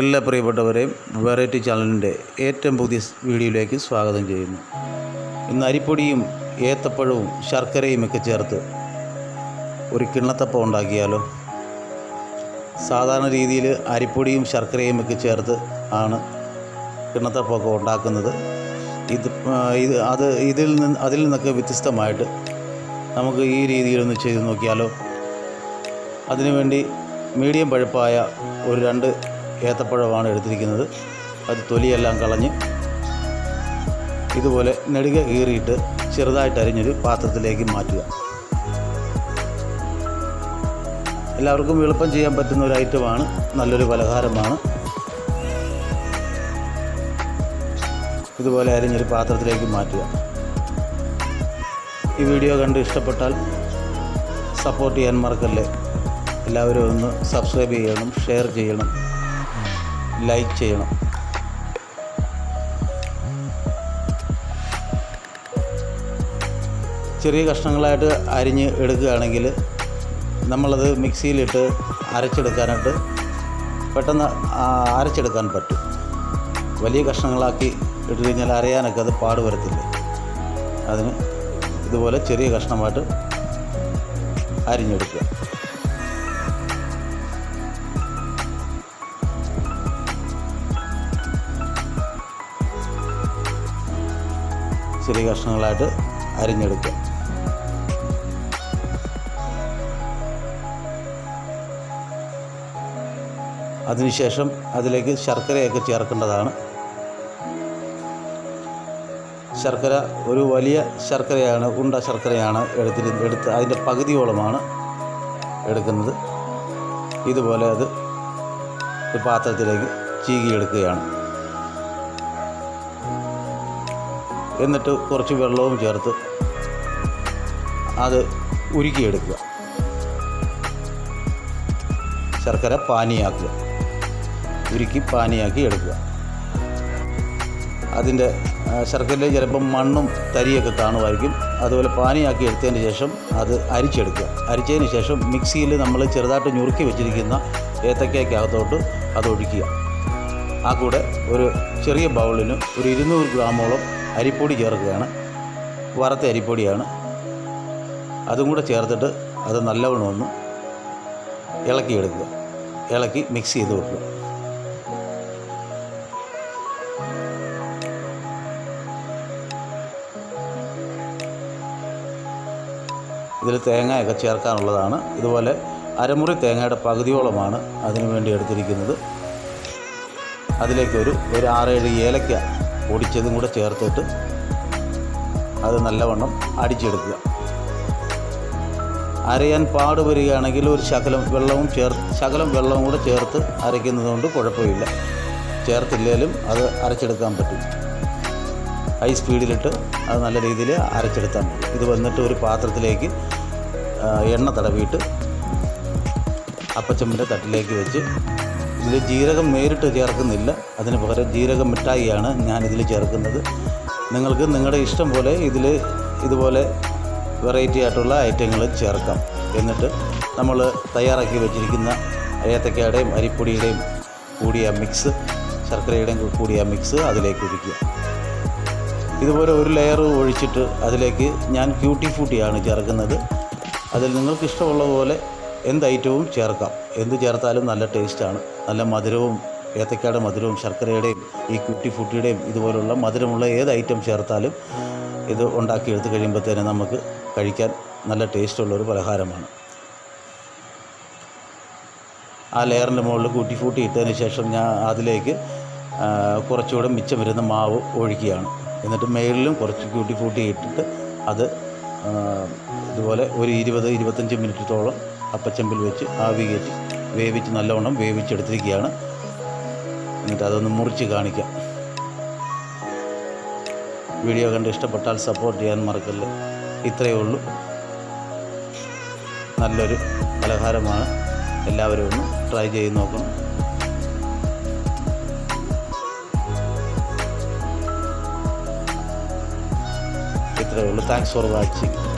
എല്ലാ പ്രിയപ്പെട്ടവരെയും വെറൈറ്റി ചാനലിന്റെ ഏറ്റവും പുതിയ വീഡിയോയിലേക്ക് സ്വാഗതം ചെയ്യുന്നു. ഇന്ന് അരിപ്പൊടിയും ഏത്തപ്പഴവും ശർക്കരയും ഒക്കെ ചേർത്ത് ഒരു കിണ്ണത്തപ്പം ഉണ്ടാക്കിയാലോ? സാധാരണ രീതിയിൽ അരിപ്പൊടിയും ശർക്കരയും ഒക്കെ ചേർത്ത് ആണ് കിണ്ണത്തപ്പമൊക്കെ ഉണ്ടാക്കുന്നത്. ഇത് ഇത് അത് ഇതിൽ നിന്ന് അതിൽ നിന്നൊക്കെ വ്യത്യസ്തമായിട്ട് നമുക്ക് ഈ രീതിയിലൊന്ന് ചെയ്ത് നോക്കിയാലോ? അതിനുവേണ്ടി മീഡിയം പഴുപ്പായ ഒരു രണ്ട് ഏത്തപ്പഴമാണ് എടുത്തിരിക്കുന്നത്. അത് തൊലിയെല്ലാം കളഞ്ഞ് ഇതുപോലെ നെടുക കീറിയിട്ട് ചെറുതായിട്ട് അരിഞ്ഞൊരു പാത്രത്തിലേക്ക് മാറ്റുക. എല്ലാവർക്കും എളുപ്പം ചെയ്യാൻ പറ്റുന്ന ഒരു ഐറ്റമാണ്. നല്ലൊരു പലഹാരമാണ്. ഇതുപോലെ അരിഞ്ഞൊരു പാത്രത്തിലേക്ക് മാറ്റുക. ഈ വീഡിയോ കണ്ട് ഇഷ്ടപ്പെട്ടാൽ സപ്പോർട്ട് ചെയ്യാൻ മറക്കല്ലേ? എല്ലാവരും ഒന്ന് സബ്സ്ക്രൈബ് ചെയ്യണം ഷെയർ ചെയ്യണം. ലൈക്ക് ചെയ്യണം. ചെറിയ കഷ്ണങ്ങളായിട്ട് അരിഞ്ഞ് എടുക്കുകയാണെങ്കിൽ നമ്മളത് മിക്സിയിലിട്ട് അരച്ചെടുക്കാനായിട്ട് പെട്ടെന്ന് അരച്ചെടുക്കാൻ പറ്റും. വലിയ കഷ്ണങ്ങളാക്കി ഇട്ട് കഴിഞ്ഞാൽ അരയാനൊക്കെ അത് പാട് വരത്തില്ല അതിന് ഇതുപോലെ ചെറിയ കഷ്ണമായിട്ട് അരിഞ്ഞെടുക്കുക. ചെറിയ കഷ്ണങ്ങളായിട്ട് അരിഞ്ഞെടുക്കുക അതിനുശേഷം അതിലേക്ക് ശർക്കരയൊക്കെ ചേർക്കേണ്ടതാണ്. ശർക്കര ഒരു വലിയ ശർക്കരയാണ് ഉണ്ട ശർക്കരയാണ് എടുത്തിട്ട് എടുത്ത് അതിന്റെ പകുതിയോളമാണ് എടുക്കുന്നത്. ഇതുപോലെ അത് പാത്രത്തിലേക്ക് ചീകിയെടുക്കുകയാണ്. എന്നിട്ട് കുറച്ച് വെള്ളവും ചേർത്ത് അത് ഉരുക്കിയെടുക്കുക. ശർക്കര പാനിയാക്കുക. ഉരുക്കി പാനിയാക്കി എടുക്കുക. അതിന്റെ ശർക്കരയിൽ ചിലപ്പം മണ്ണും തരിയൊക്കെ കാണുമായിരിക്കും. അതുപോലെ പാനിയാക്കി എടുത്തതിന് ശേഷം അത് അരിച്ചെടുക്കുക. അരിച്ചതിന് ശേഷം മിക്സിയിൽ നമ്മൾ ചെറുതായിട്ട് ഞുറുക്കി വെച്ചിരിക്കുന്ന ഏത്തക്കയ്ക്കകത്തോട്ട് അത് ഒഴിക്കുക. ആ കൂടെ ഒരു ചെറിയ ബൗളിന് ഒരു ഇരുന്നൂറ് ഗ്രാമോളം അരിപ്പൊടി ചേർക്കുകയാണ്. വറുത്ത അരിപ്പൊടിയാണ്. അതും കൂടെ ചേർത്തിട്ട് അത് നല്ലവണ്ണം ഒന്ന് ഇളക്കിയെടുക്കുക. ഇളക്കി മിക്സ് ചെയ്ത് വെക്കുക. ഇതിൽ തേങ്ങയൊക്കെ ചേർക്കാനുള്ളതാണ്. ഇതുപോലെ അരമുറി തേങ്ങയുടെ പകുതിയോളമാണ് അതിനു വേണ്ടി എടുത്തിരിക്കുന്നത്. അതിലേക്കൊരു ഒരു ആറേഴ് ഏലക്ക പൊടിച്ചതും കൂടെ ചേർത്തിട്ട് അത് നല്ലവണ്ണം അടിച്ചെടുക്കുക. അരയാൻ പാട് വരികയാണെങ്കിൽ ഒരു ശകലം വെള്ളവും ചേർ ശകലം വെള്ളവും കൂടെ ചേർത്ത് അരയ്ക്കുന്നത് കൊണ്ട് കുഴപ്പമില്ല. ചേർത്തില്ലെങ്കിലും അത് അരച്ചെടുക്കാൻ പറ്റും. ഹൈ സ്പീഡിലിട്ട് അത് നല്ല രീതിയിൽ അരച്ചെടുത്താൽ മതി. ഇത് വന്നിട്ട് ഒരു പാത്രത്തിലേക്ക് എണ്ണ തടവിയിട്ട് അപ്പച്ചമ്മിന്റെ തട്ടിലേക്ക് വെച്ച് ഇതിൽ ജീരകം നേരിട്ട് ചേർക്കുന്നില്ല. അതിന് പകരം ജീരകം മിഠായിയാണ് ഞാനിതിൽ ചേർക്കുന്നത്. നിങ്ങൾക്ക് നിങ്ങളുടെ ഇഷ്ടം പോലെ ഇതിൽ ഇതുപോലെ വെറൈറ്റി ആയിട്ടുള്ള ഐറ്റങ്ങൾ ചേർക്കാം. എന്നിട്ട് നമ്മൾ തയ്യാറാക്കി വെച്ചിരിക്കുന്ന ഏത്തക്കയുടെയും അരിപ്പൊടിയുടെയും കൂടിയ മിക്സ് ശർക്കരയുടെയും കൂടിയ മിക്സ് അതിലേക്ക് ഒഴിക്കുക. ഇതുപോലെ ഒരു ലെയർ ഒഴിച്ചിട്ട് അതിലേക്ക് ഞാൻ ക്യൂട്ടി ഫ്യൂട്ടിയാണ് ചേർക്കുന്നത്. അതിൽ നിങ്ങൾക്ക് ഇഷ്ടമുള്ള പോലെ എന്ത് ഐറ്റവും ചേർക്കാം. എന്ത് ചേർത്താലും നല്ല ടേസ്റ്റാണ് നല്ല മധുരവും ഏത്തക്കയുടെ മധുരവും ശർക്കരയുടെയും ഈ കുട്ടി ഫുട്ടിയുടെയും ഇതുപോലുള്ള മധുരമുള്ള ഏത് ഐറ്റം ചേർത്താലും ഇത് ഉണ്ടാക്കി എടുത്തു കഴിയുമ്പോഴത്തേനും നമുക്ക് കഴിക്കാൻ നല്ല ടേസ്റ്റുള്ളൊരു പലഹാരമാണ്. ആ ലെയറിന്റെ മുകളിൽ കൂട്ടി ഫൂട്ടി ഇട്ടതിന് ശേഷം ഞാൻ അതിലേക്ക് കുറച്ചുകൂടെ മിച്ചം വരുന്ന മാവ് ഒഴിക്കുകയാണ്. എന്നിട്ട് മേളിലും കുറച്ച് കൂട്ടി ഫൂട്ടി ഇട്ടിട്ട് അത് ഇതുപോലെ ഒരു ഇരുപത് ഇരുപത്തഞ്ച് മിനിറ്റത്തോളം അപ്പച്ചമ്പിൽ വെച്ച് ആവി കയറ്റി വേവിച്ച് നല്ലവണ്ണം വേവിച്ചെടുത്തിരിക്കുകയാണ്. എന്നിട്ട് അതൊന്ന് മുറിച്ച് കാണിക്കാം. വീഡിയോ കണ്ട് ഇഷ്ടപ്പെട്ടാൽ സപ്പോർട്ട് ചെയ്യാൻ മറക്കല്ല. ഇത്രയേ ഉള്ളൂ. നല്ലൊരു പലഹാരമാണ്. എല്ലാവരും ഒന്ന് ട്രൈ ചെയ്ത് നോക്കണം. ഇത്രയേ ഉള്ളൂ. Thanks for watching